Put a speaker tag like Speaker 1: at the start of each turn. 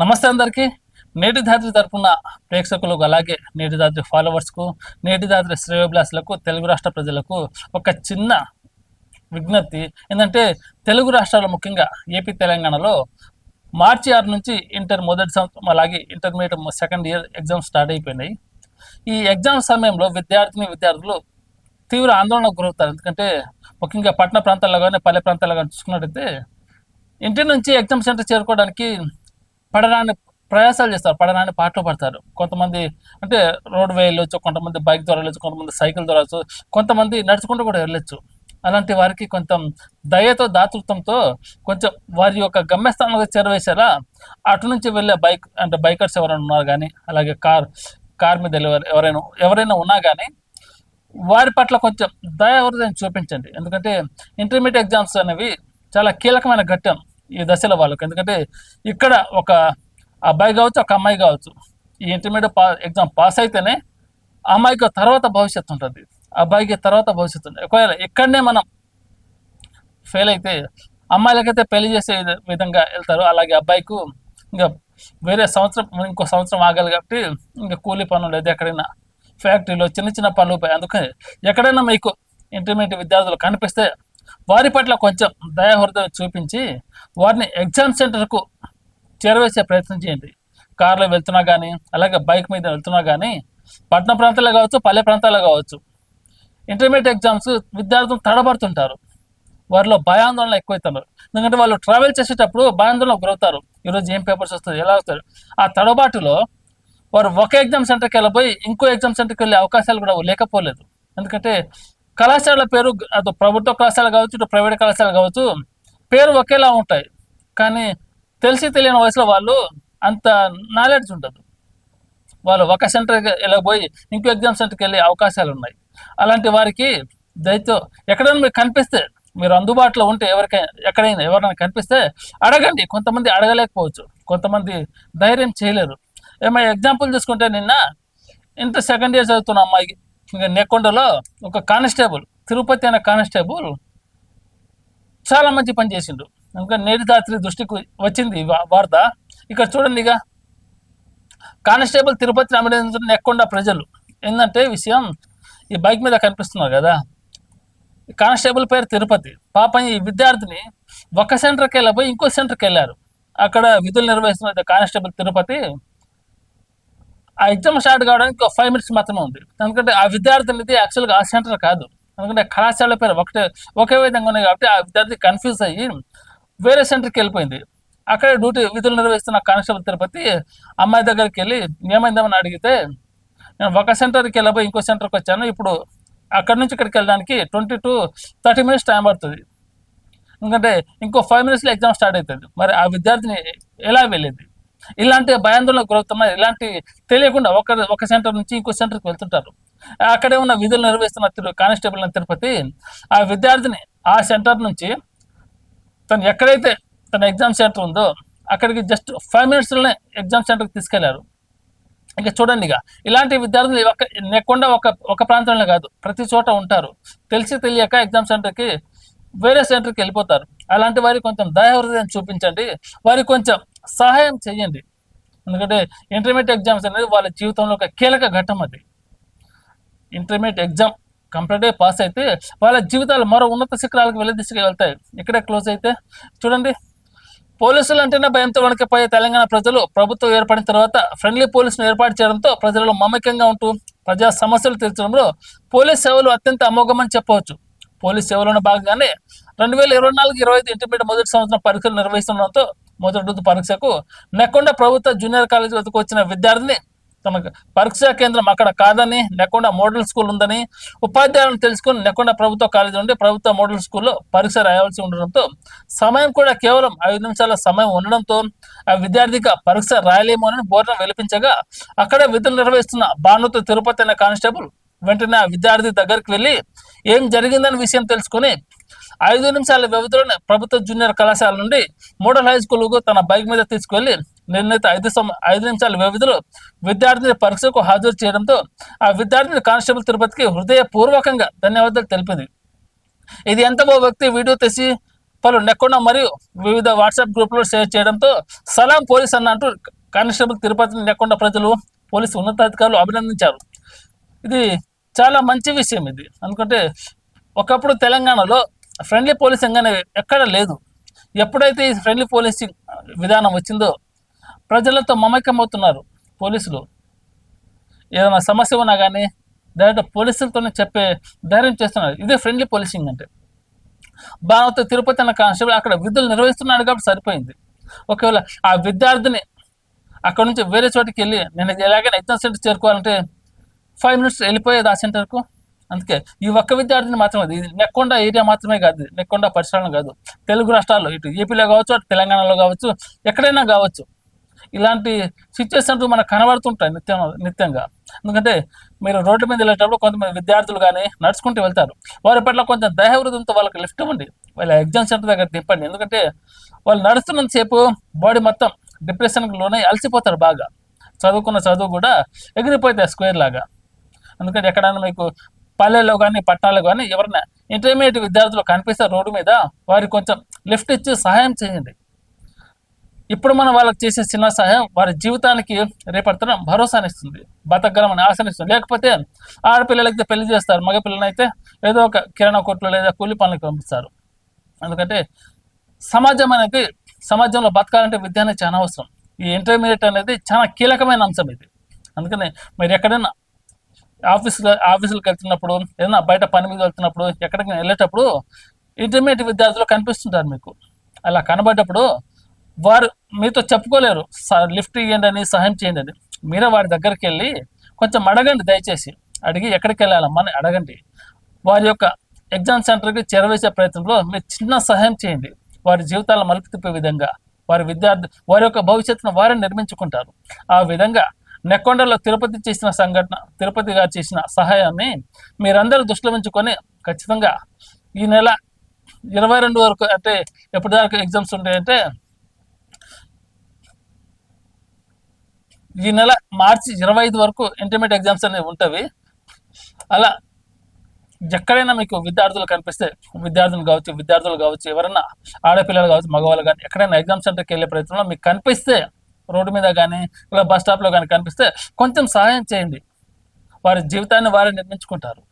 Speaker 1: నమస్తే అందరికీ. నేటి దాత్రి తరపున ప్రేక్షకులకు అలాగే నేటి దాత్రి ఫాలోవర్స్కు నేటి దాత్రి శ్రేయోభిలాసులకు తెలుగు రాష్ట్ర ప్రజలకు ఒక చిన్న విజ్ఞప్తి. ఏంటంటే తెలుగు రాష్ట్రాలు ముఖ్యంగా ఏపీ తెలంగాణలో మార్చి ఆరు నుంచి ఇంటర్ మొదటి సంవత్సరం అలాగే intermediate second year exams start అయిపోయినాయి. ఈ ఎగ్జామ్ సమయంలో విద్యార్థిని విద్యార్థులు తీవ్ర ఆందోళనకు గురవుతారు. ఎందుకంటే ముఖ్యంగా పట్టణ ప్రాంతాల్లో కానీ పల్లె ప్రాంతాల్లో కానీ చూసుకున్నట్టయితే ఇంటి నుంచి ఎగ్జామ్ సెంటర్ చేరుకోవడానికి పడరాని ప్రయాసాలు చేస్తారు పడరాని పాటలు పడతారు. కొంతమంది అంటే రోడ్ వే వెళ్ళొచ్చు కొంతమంది బైక్ ద్వారా వెళ్ళొచ్చు కొంతమంది సైకిల్ ద్వారా వెళ్ళొచ్చు కొంతమంది నడుచుకుంటూ కూడా వెళ్ళొచ్చు. అలాంటి వారికి కొంచెం దయతో దాతృత్వంతో కొంచెం వారి యొక్క గమ్యస్థానంలో చేరవేశారా? అటు నుంచి వెళ్ళే బైక్ అంటే బైకర్స్ ఎవరైనా ఉన్నారు కానీ అలాగే కార్ కార్ మీద ఎవరైనా ఎవరైనా ఉన్నా కానీ వారి పట్ల కొంచెం దయ హృదయం చూపించండి. ఎందుకంటే ఇంటర్మీడియట్ ఎగ్జామ్స్ అనేవి చాలా కీలకమైన ఘట్టం. ఈ దశలో వాళ్ళకి. ఎందుకంటే ఇక్కడ ఒక అబ్బాయి కావచ్చు ఒక అమ్మాయి కావచ్చు ఈ ఇంటర్మీడియట్ పా ఎగ్జామ్ పాస్ అయితేనే అమ్మాయికి తర్వాత భవిష్యత్తు ఉంటుంది. అబ్బాయికి తర్వాత భవిష్యత్తు ఉంటుంది. ఒకవేళ ఇక్కడనే మనం ఫెయిల్ అయితే అమ్మాయిలకైతే పెళ్ళి చేసే విధంగా వెళ్తారు. అలాగే అబ్బాయికు ఇంకా వేరే సంవత్సరం ఇంకో సంవత్సరం ఆగాలి కాబట్టి ఇంకా కూలీ పనులు లేదు. ఎక్కడైనా ఫ్యాక్టరీలో చిన్న చిన్న పనులు పోయి అందుకని ఎక్కడైనా మీకు ఇంటర్మీడియట్ విద్యార్థులు కనిపిస్తే వారి పట్ల కొంచెం దయాహృదయం చూపించి వారిని ఎగ్జామ్ సెంటర్కు చేరవేసే ప్రయత్నం చేయండి. కార్లో వెళ్తున్నా కానీ అలాగే బైక్ మీద వెళ్తున్నా కానీ పట్టణ ప్రాంతాల్లో కావచ్చు పల్లె ప్రాంతాల్లో కావచ్చు ఇంటర్మీడియట్ ఎగ్జామ్స్ విద్యార్థులు తడబడుతుంటారు. వారిలో భయాందోళన ఎక్కువైతున్నారు. ఎందుకంటే వాళ్ళు ట్రావెల్ చేసేటప్పుడు భయాందోళనకు గురవుతారు. ఈరోజు ఏం పేపర్స్ వస్తుంది ఎలా వస్తారు ఆ తడబాటులో వారు ఒక ఎగ్జామ్ సెంటర్కి వెళ్ళిపోయి ఇంకో ఎగ్జామ్ సెంటర్కి వెళ్ళే అవకాశాలు కూడా లేకపోలేదు. ఎందుకంటే కళాశాల పేరు అటు ప్రభుత్వ కళాశాల కావచ్చు ఇటు ప్రైవేట్ కళాశాల కావచ్చు పేరు ఒకేలా ఉంటాయి. కానీ తెలిసి తెలియని వయసులో వాళ్ళు అంత నాలెడ్జ్ ఉండదు. వాళ్ళు ఒక సెంటర్కి వెళ్ళబోయి ఇంకో ఎగ్జామ్ సెంటర్కి వెళ్ళే అవకాశాలు ఉన్నాయి. అలాంటి వారికి దయతో ఎక్కడైనా మీకు కనిపిస్తే మీరు అందుబాటులో ఉంటే ఎవరికైనా ఎక్కడైనా ఎవరైనా కనిపిస్తే అడగండి. కొంతమంది అడగలేకపోవచ్చు. కొంతమంది ధైర్యం చేయలేరు. ఏమైనా ఎగ్జాంపుల్ చూసుకుంటే నిన్న ఇంత సెకండ్ ఇయర్ చదువుతున్న అమ్మాయికి నెక్కొండలో ఒక కానిస్టేబుల్ తిరుపతి అనే కానిస్టేబుల్ చాలా మంచి పని చేసిండు. ఇంకా నేటి రాత్రి దృష్టికి వచ్చింది వార్త. ఇక్కడ చూడండి ఇక. కానిస్టేబుల్ తిరుపతి రామచంద్ర నెక్కొండ ప్రజలు. ఏంటంటే విషయం ఈ బైక్ మీద కనిపిస్తున్నారు కదా. ఈ కానిస్టేబుల్ పేరు తిరుపతి. పాపం ఈ విద్యార్థిని ఒక సెంటర్కి వెళ్ళబోయి ఇంకో సెంటర్కి వెళ్ళారు. అక్కడ విధులు నిర్వహిస్తున్న కానిస్టేబుల్ తిరుపతి ఆ ఎగ్జామ్ స్టార్ట్ కావడానికి ఒక ఫైవ్ మినిట్స్ మాత్రమే ఉంది. ఎందుకంటే ఆ విద్యార్థినిది యాక్చువల్గా ఆ సెంటర్ కాదు. ఎందుకంటే కళాశాల పేరు ఒకటే ఒకే విధంగా ఉన్నాయి కాబట్టి ఆ విద్యార్థి కన్ఫ్యూజ్ అయ్యి వేరే సెంటర్కి వెళ్ళిపోయింది. అక్కడే డ్యూటీ విధులు నిర్వహిస్తున్న కానిస్టేబుల్ తిరుపతి అమ్మాయి దగ్గరికి వెళ్ళి ఏమైందామని అడిగితే నేను ఒక సెంటర్కి వెళ్ళిపోయి ఇంకో సెంటర్కి వచ్చాను. ఇప్పుడు అక్కడి నుంచి ఇక్కడికి వెళ్ళడానికి twenty to thirty minutes time పడుతుంది. ఎందుకంటే ఇంకో ఫైవ్ మినిట్స్లో ఎగ్జామ్ స్టార్ట్ అవుతుంది. మరి ఆ విద్యార్థిని ఎలా వెళ్ళేది? ఇలాంటి భయాందోళనకు గురవుతున్నారు ఇలాంటి తెలియకుండా ఒక ఒక సెంటర్ నుంచి ఇంకో సెంటర్కి వెళ్తుంటారు. అక్కడే ఉన్న విధులు నిర్వహిస్తున్న తిరు కానిస్టేబుల్ తిరుపతి ఆ విద్యార్థిని ఆ సెంటర్ నుంచి తను ఎక్కడైతే తన ఎగ్జామ్ సెంటర్ ఉందో అక్కడికి జస్ట్ ఫైవ్ మినిట్స్లోనే ఎగ్జామ్ సెంటర్కి తీసుకెళ్ళారు. ఇంకా చూడండి ఇక ఇలాంటి విద్యార్థులు ఒక నెక్కుండా ఒక ఒక ప్రాంతంలో కాదు ప్రతి చోట ఉంటారు. తెలిసి తెలియక ఎగ్జామ్ సెంటర్కి వేరే సెంటర్కి వెళ్ళిపోతారు. అలాంటి వారికి కొంచెం దయాహృదయం చూపించండి. వారికి కొంచెం సహాయం చేయండి ఎందుకంటే ఇంటర్మీడియట్ ఎగ్జామ్స్ అనేది వాళ్ళ జీవితంలో ఒక కీలక ఘట్టం అది. ఇంటర్మీడియట్ ఎగ్జామ్ కంప్లీట్గా పాస్ అయితే వాళ్ళ జీవితాలు మరో ఉన్నత శిఖరాలకు వెళ్ళి దిశగా వెళ్తాయి. ఇక్కడే క్లోజ్ అయితే చూడండి. పోలీసులు అంటేనే భయంతో వణికిపోయే తెలంగాణ ప్రజలు ప్రభుత్వం ఏర్పడిన తర్వాత ఫ్రెండ్లీ పోలీసును ఏర్పాటు చేయడంతో ప్రజలు మమకంగా ఉంటూ ప్రజా సమస్యలు తీర్చడంలో పోలీస్ సేవలు అత్యంత అమోఘమని చెప్పవచ్చు. పోలీస్ సేవలోని భాగంగానే రెండు వేల ఇరవై నాలుగు ఇరవై ఐదు ఇంటర్మీడియట్ మొదటి సంవత్సరం పరీక్షలు నిర్వహిస్తుండడంతో మొదటి పరీక్షకు నెక్కొండ ప్రభుత్వ జూనియర్ కాలేజీ వద్దకు వచ్చిన విద్యార్థిని తన పరీక్షా కేంద్రం అక్కడ కాదని నెక్కొండ మోడల్ స్కూల్ ఉందని ఉపాధ్యాయులను తెలుసుకుని నెక్కొండ ప్రభుత్వ కాలేజీ నుండి ప్రభుత్వ మోడల్ స్కూల్లో పరీక్ష రాయాల్సి ఉండడంతో సమయం కూడా కేవలం ఐదు నిమిషాల సమయం ఉండడంతో ఆ విద్యార్థిగా పరీక్ష పరీక్ష రాయలేమోనని బోర్డును వెలిపించగా అక్కడే విధులు నిర్వహిస్తున్న భానుతో తిరుపతి అనే కానిస్టేబుల్ వెంటనే ఆ విద్యార్థి దగ్గరికి వెళ్ళి ఏం జరిగిందని విషయం తెలుసుకుని ఐదు నిమిషాల వ్యవధిలోనే ప్రభుత్వ జూనియర్ కళాశాల నుండి మోడల్ హై స్కూల్కు తన బైక్ మీద తీసుకువెళ్ళి నిర్ణీత ఐదు సమ ఐదు నిమిషాల వ్యవధిలో విద్యార్థిని పరీక్షకు హాజరు చేయడంతో ఆ విద్యార్థిని కానిస్టేబుల్ తిరుపతికి హృదయపూర్వకంగా ధన్యవాదాలు తెలిపింది. ఇది ఎంతమో వ్యక్తి వీడియో తెచ్చి పలు నెక్కొండ మరియు వివిధ వాట్సాప్ గ్రూప్లో షేర్ చేయడంతో సలాం పోలీస్ అన్న అంటూ కానిస్టేబుల్ తిరుపతిని నెక్కొండ ప్రజలు పోలీసు ఉన్నతాధికారులు అభినందించారు. ఇది చాలా మంచి విషయం ఇది. అనుకుంటే ఒకప్పుడు తెలంగాణలో ఫ్రెండ్లీ పోలీసింగ్ అనేది ఎక్కడ లేదు. ఎప్పుడైతే ఈ ఫ్రెండ్లీ పోలీసింగ్ విధానం వచ్చిందో ప్రజలతో మమైక్యమవుతున్నారు పోలీసులు. ఏదైనా సమస్య ఉన్నా కానీ డైరెక్ట్ పోలీసులతోనే చెప్పే ధైర్యం చేస్తున్నారు. ఇదే ఫ్రెండ్లీ పోలీసింగ్ అంటే. భారత తిరుపతి అన్న కానిస్టేబుల్ అక్కడ విధులు నిర్వహిస్తున్నాడు కాబట్టి సరిపోయింది. ఒకవేళ ఆ విద్యార్థిని అక్కడ నుంచి వేరే చోటికి వెళ్ళి నేను ఎలాగైనా ఎగ్జామ్ సెంటర్ చేరుకోవాలంటే ఫైవ్ మినిట్స్ వెళ్ళిపోయేది ఆ సెంటర్కు అందుకే ఈ ఒక్క విద్యార్థిని మాత్రమే అది. ఇది నెక్కొండ ఏరియా మాత్రమే కాదు నెక్కొండ పరిసరాలు కాదు. తెలుగు రాష్ట్రాల్లో ఇటు ఏపీలో కావచ్చు అటు తెలంగాణలో కావచ్చు ఎక్కడైనా కావచ్చు. ఇలాంటి సిచ్యువేషన్స్ మనకు కనబడుతుంటాయి నిత్యం నిత్యంగా. ఎందుకంటే మీరు రోడ్డు మీద వెళ్ళేటప్పుడు కొంతమంది విద్యార్థులు కానీ నడుచుకుంటూ వెళ్తారు. వారి పట్ల కొంచెం దయవృద్ధంతో వాళ్ళకి లిఫ్ట్ ఇవ్వండి. వాళ్ళ ఎగ్జామ్ సెంటర్ దగ్గర దింపండి. ఎందుకంటే వాళ్ళు నడుస్తున్నంతసేపు బాడీ మొత్తం డిప్రెషన్కి లోనే అలసిపోతారు బాగా. చదువుకున్న చదువు కూడా ఎగిరిపోతాయి స్క్వేర్ లాగా. అందుకని ఎక్కడైనా మీకు పల్లెల్లో కానీ పట్టణాల్లో కానీ ఎవరైనా ఇంటర్మీడియట్ విద్యార్థులు కనిపిస్తే రోడ్డు మీద వారికి కొంచెం లిఫ్ట్ ఇచ్చి సహాయం చేయండి. ఇప్పుడు మనం వాళ్ళకి చేసే చిన్న సహాయం వారి జీవితానికి రేపడుతున్న భరోసానిస్తుంది బతకగలమని ఆశనిస్తుంది. లేకపోతే ఆడపిల్లలకి పెళ్ళి చేస్తారు మగ పిల్లలైతే ఏదో ఒక కిరాణా కొట్లు లేదా కూలి పనులకు పంపిస్తారు. ఎందుకంటే సమాజం అనేది సమాజంలో బతకాలంటే విద్య అనేది చాలా అవసరం. ఈ ఇంటర్మీడియట్ అనేది చాలా కీలకమైన అంశం ఇది. అందుకని మీరు ఎక్కడైనా ఆఫీసులో ఆఫీసులకు వెళ్తున్నప్పుడు ఏదైనా బయట పని మీద వెళ్తున్నప్పుడు ఎక్కడికి వెళ్ళేటప్పుడు ఇంటర్మీడియట్ విద్యార్థులు కనిపిస్తుంటారు మీకు. అలా కనబడ్డప్పుడు వారు మీతో చెప్పుకోలేరు. "స- లిఫ్ట్ ఇవ్వండి అని సహాయం చేయండి అని. మీరే వారి దగ్గరికి వెళ్ళి కొంచెం అడగండి దయచేసి. అడిగి ఎక్కడికి వెళ్ళాలమ్మని అడగండి. వారి యొక్క ఎగ్జామ్ సెంటర్కి చేరవేసే ప్రయత్నంలో మీరు చిన్న సహాయం చేయండి. వారి జీవితాలను మలుపు తిప్పే విధంగా. వారి విద్యార్థి వారి యొక్క భవిష్యత్తును వారే నిర్మించుకుంటారు. ఆ విధంగా నెక్కొండలో తిరుపతి చేసిన సంఘటన తిరుపతి గారు చేసిన సహాయాన్ని మీరందరూ దృష్టిలో ఉంచుకొని ఖచ్చితంగా ఈ నెల ఇరవై రెండు వరకు అంటే ఎప్పటి దాకా ఎగ్జామ్స్ ఉంటాయంటే ఈ నెల మార్చి ఇరవై ఐదు వరకు ఇంటర్మీడియట్ ఎగ్జామ్స్ అనేవి ఉంటవి. అలా ఎక్కడైనా మీకు విద్యార్థులు కనిపిస్తే విద్యార్థులు కావచ్చు విద్యార్థులు కావచ్చు ఎవరైనా ఆడపిల్లలు కావచ్చు మగవాళ్ళు కానీ ఎక్కడైనా ఎగ్జామ్ సెంటర్కి వెళ్ళే ప్రయత్నంలో మీకు కనిపిస్తే రోడ్డు మీద కానీ ఇలా బస్ స్టాప్లో కానీ కనిపిస్తే కొంచెం సహాయం చేయండి. వారి జీవితాన్ని వారే నిర్మించుకుంటారు.